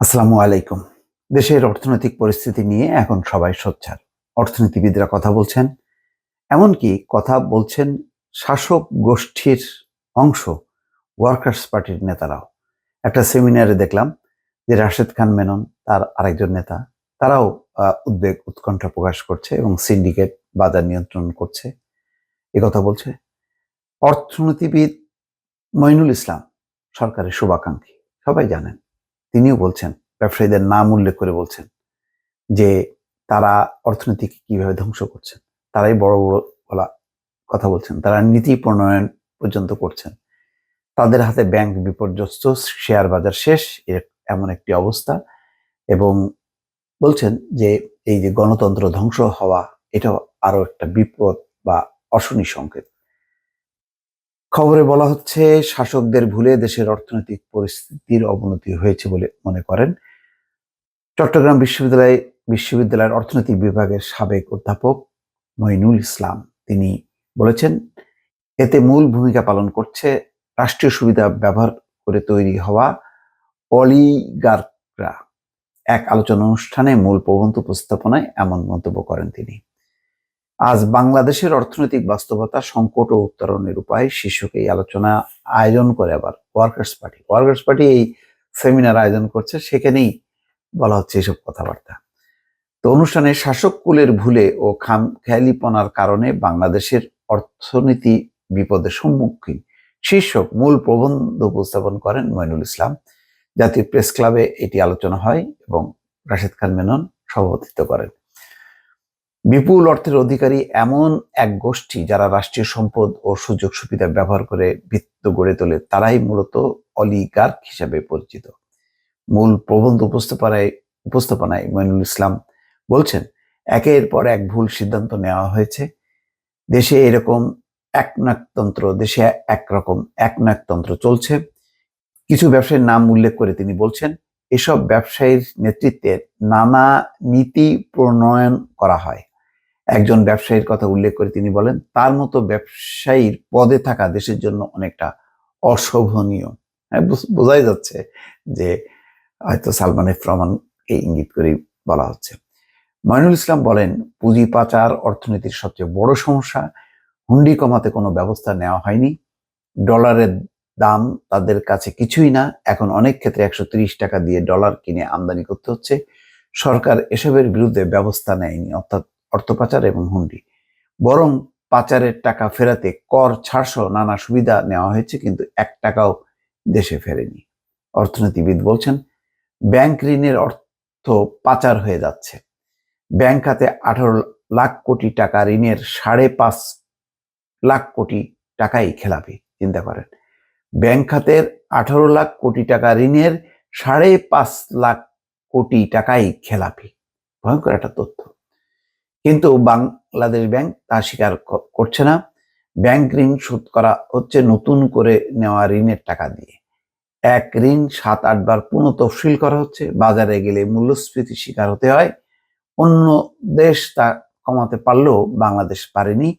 আসসালামু আলাইকুম। দেশের অর্থনৈতিক পরিস্থিতি নিয়ে এখন সবাই সোচ্চার। অর্থনীতিবিদরা কথা বলছেন, এমনকি কথা বলছেন শাসক গোষ্ঠীর অংশ, ওয়ার্কার্স পার্টির নেতারাও। একটা সেমিনারে দেখলাম যে রাশেদ খান মেনন, তার আরেকজন নেতা, তারাও উদ্বেগ, উৎকণ্ঠা প্রকাশ করছে এবং সিন্ডিকেট বাজার নিয়ন্ত্রণ করছে। এ কথা বলছে অর্থনীতিবিদ মইনুল ইসলাম, সরকারের শুভাকাঙ্ক্ষী। সবাই জানেন। তিনিও বলছেন, ব্যবসায়ীদের নাম উল্লেখ করে বলছেন যে তারা অর্থনীতিকে কীভাবে ধ্বংস করছেন। তারাই বড় বড় বলা কথা বলছেন। তারা নীতি প্রণয়ন পর্যন্ত করছেন। তাদের হাতে ব্যাংক বিপর্যস্ত, শেয়ার বাজার শেষ এমন একটি অবস্থা এবং বলছেন যে এই যে গণতন্ত্র ধ্বংস হওয়া, এটাও আরও একটা বিপদ বা অশনি সংকেত। খবরে বলা হচ্ছে, শাসকদের ভুলে দেশের অর্থনৈতিক পরিস্থিতির অবনতি হয়েছে বলে মনে করেন। চট্টগ্রাম বিশ্ববিদ্যালয়, বিশ্ববিদ্যালয়ের অর্থনৈতিক বিভাগের সাবেক অধ্যাপক মইনুল ইসলাম। তিনি বলেছেন, এতে মূল ভূমিকা পালন করছে রাষ্ট্রীয় সুবিধা ব্যবহার করে তৈরি হওয়া অলিগার্করা। এক আলোচনা অনুষ্ঠানে মূল প্রবন্ধ উপস্থাপনায় এমন মন্তব্য করেন তিনি। আজ বাংলাদেশের অর্থনৈতিক বাস্তবতা সংকট ও উত্তরণের উপায় শীর্ষক এই আলোচনা আয়োজন করে আবার ওয়ার্কার্স পার্টি। ওয়ার্কার্স পার্টি এই সেমিনার আয়োজন করছে, সেখানেই বলা হচ্ছে এসব কথাবার্তা। তো অনুষ্ঠানে শাসক কুলের ভুলে ও খাম খেয়ালিপনার কারণে বাংলাদেশের অর্থনীতি বিপদের সম্মুখীন শীর্ষক মূল প্রবন্ধ উপস্থাপন করেন মইনুল ইসলাম। জাতীয় প্রেস ক্লাবে এটি আলোচনা হয় এবং রাশেদ খান মেনন সভাপতিত্ব করেন। বিপুল অর্থের অধিকারী এমন এক গোষ্ঠী যারা রাষ্ট্রীয় সম্পদ ও সুযোগ সুবিধা ব্যবহার করে বৃত্ত গড়ে তোলে, তারাই মূলত অলিগার্ক হিসাবে পরিচিত। মূল প্রবন্ধ উপস্থাপনায় উপস্থাপনায় মইনুল ইসলাম বলছেন, একের পর এক ভুল সিদ্ধান্ত নেওয়া হয়েছে। দেশে এরকম একনাকতন্ত্র দেশে একরকম একনাকতন্ত্র চলছে। কিছু ব্যবসায়ীর নাম উল্লেখ করে তিনি বলছেন, এসব ব্যবসায়ীর নেতৃত্বে নানা নীতি প্রণয়ন করা হয়। একজন ব্যবসায়ীর কথা উল্লেখ করে তিনি বলেন, তার মতো ব্যবসায়ীর পদে থাকা দেশের জন্য অনেকটা অশোভনীয়। হ্যাঁ বুঝ- বোঝাই যাচ্ছে যে হয়তো সালমান রহমানকে ইঙ্গিত করে বলা হচ্ছে। মইনুল ইসলাম বলেন, পুঁজি পাচার অর্থনীতির সবচেয়ে বড় সমস্যা, হুন্ডি কমাতে কোনো ব্যবস্থা নেওয়া হয়নি, ডলারের দাম তাদের কাছে কিছুই না, এখন অনেক ক্ষেত্রে একশো ত্রিশ টাকা দিয়ে ডলার কিনে আমদানি করতে হচ্ছে, সরকার এসবের বিরুদ্ধে ব্যবস্থা নেয়নি, অর্থাৎ অর্থ পাচার এবং হুন্ডি। বরং পাচারের টাকা ফেরাতে কর, ছাড়সহ নানা সুবিধা নেওয়া হয়েছে, কিন্তু এক টাকাও দেশে ফেরেনি। অর্থনীতিবিদ বলছেন, ব্যাংক ঋণের অর্থ পাচার হয়ে যাচ্ছে। ব্যাংক খাতে আঠারো লাখ কোটি টাকা ঋণের সাড়ে পাঁচ লাখ কোটি টাকাই খেলাপি। চিন্তা করেন। ব্যাংক খাতের আঠারো লাখ কোটি টাকা ঋণের সাড়ে পাঁচ লাখ কোটি টাকাই খেলাপি। ভয়ঙ্কর একটা তথ্য। কিন্তু বাংলাদেশ ব্যাংক তা স্বীকার করছে না। ব্যাংক ঋণ শোধ করা হচ্ছে নতুন করে নেওয়া ঋণের টাকা দিয়ে। এক ঋণ সাত আটবার পুনঃ তফসিল করা হচ্ছে। বাজারে গেলে মূল্যস্ফীতির শিকার হতে হয়। অন্য দেশ তা কমাতে পারলেও বাংলাদেশ পারেনি।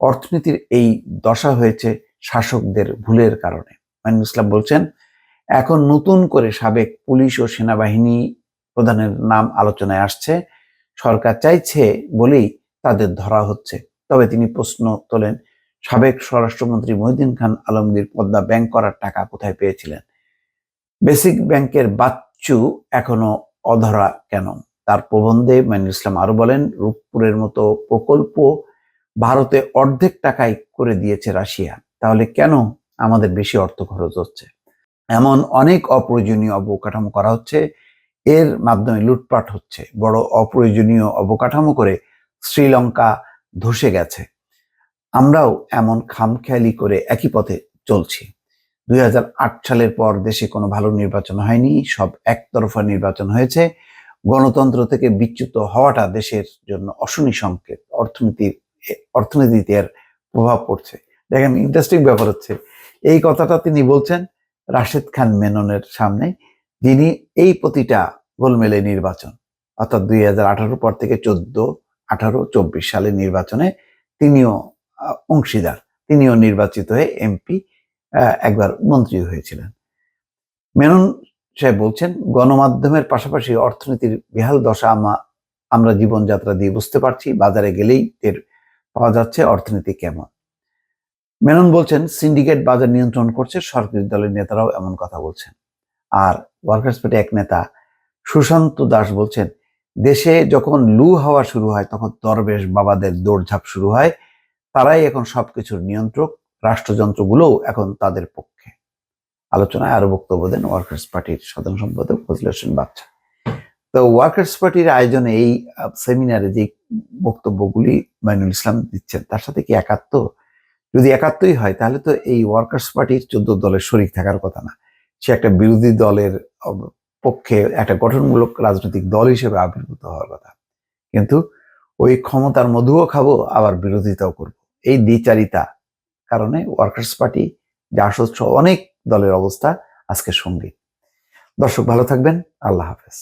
অর্থনীতির এই দশা হয়েছে শাসকদের ভুলের কারণে। মাইনুল ইসলাম বলছেন, এখন নতুন করে সাবেক পুলিশ ও সেনাবাহিনী প্রধানের নাম আলোচনায় আসছে। সরকার চাইছে বলেই তাদের ধরা হচ্ছে। তবে তিনি প্রশ্ন তোলেন, সাবেক স্বরাষ্ট্রমন্ত্রী মহিউদ্দিন খান আলমগীর পদ্মা ব্যাংক করার টাকা কোথায় পেয়েছিলেন? বেসিক ব্যাংকের বাচ্চু এখনও অধরা কেন? তার প্রবন্ধে মাইনুল ইসলাম আরও বলেন, রূপপুরের মতো প্রকল্প ভারতে অর্ধেক টাকায় করে দিয়েছে রাশিয়া। তাহলে কেন আমাদের বেশি অর্থ খরচ হচ্ছে? এমন অনেক অপ্রয়োজনীয় অবকাঠামো করা হচ্ছে এর মাধ্যমে লুটপাট হচ্ছে। বড় অপ্রয়োজনীয় অবকাঠামো করে শ্রীলঙ্কা ধসে গেছে। আমরাও এমন খামখেয়ালি করে একই পথে চলছি। দুই হাজার আট সালের পর দেশে কোনো ভালো নির্বাচন হয়নি, সব একতরফা নির্বাচন হয়েছে। গণতন্ত্র থেকে বিচ্যুত হওয়াটা দেশের জন্য অশনি সংকেত অর্থনীতির অর্থনীতিতে এর প্রভাব পড়ছে। দেখেন ইন্টারেস্টিং ব্যাপার হচ্ছে, এই কথাটা তিনি বলছেন রাশেদ খান মেননের সামনে। যিনি এই প্রতিটা গোলমেলে নির্বাচন। অর্থাৎ দুই হাজার আঠারো পর থেকে চোদ্দ আঠারো চব্বিশ সালের নির্বাচনে তিনিও অংশীদার। তিনিও নির্বাচিত হয়ে এমপি একবার মন্ত্রী হয়েছিলেন। মেনন সাহেব বলছেন, গণমাধ্যমের পাশাপাশি অর্থনীতির বেহাল দশা আমা- আমরা জীবনযাত্রা দিয়ে বুঝতে পারছি, বাজারে গেলেই এর পাওয়া যাচ্ছে অর্থনীতি কেমন। মেনন বলছেন, সিন্ডিকেট বাজার নিয়ন্ত্রণ করছে, সরকারি দলের নেতারাও এমন কথা বলছেন। আর ওয়ার্কার্স পার্টি এক নেতা সুশান্ত দাস বলছেন, দেশে যখন লু হওয়া শুরু হয়, তখন দরবেশ বাবাদের দৌড়ঝাঁপ শুরু হয়। তারাই এখন সবকিছুর নিয়ন্ত্রক। রাষ্ট্রযন্ত্রগুলোও এখন তাদের পক্ষে। আলোচনায় আরও বক্তব্য দেন ওয়ার্কার্স পার্টির সাধারণ সম্পাদক ফজল হোসেন বাচ্চা তো ওয়ার্কার্স পার্টির আয়োজনে এই সেমিনারে যে বক্তব্যগুলি মাইনুল ইসলাম দিচ্ছেন, তার সাথে কি একাত্ম? যদি একাত্মই হয়, তাহলে তো এই ওয়ার্কার্স পার্টির চোদ্দ দলের শরিক থাকার কথা না। সে একটা বিরোধী দলের পক্ষে একটা গঠনমূলক রাজনৈতিক দল হিসেবে আবির্ভূত হওয়ার কথা। কিন্তু ওই ক্ষমতার মধুও খাব, আবার বিরোধিতাও করব। এই দ্বিচারিতা কারণে ওয়ার্কার্স পার্টি যা সহ অনেক দলের অবস্থা আজকে সংগীত দর্শক ভালো থাকবেন, আল্লাহ হাফেজ।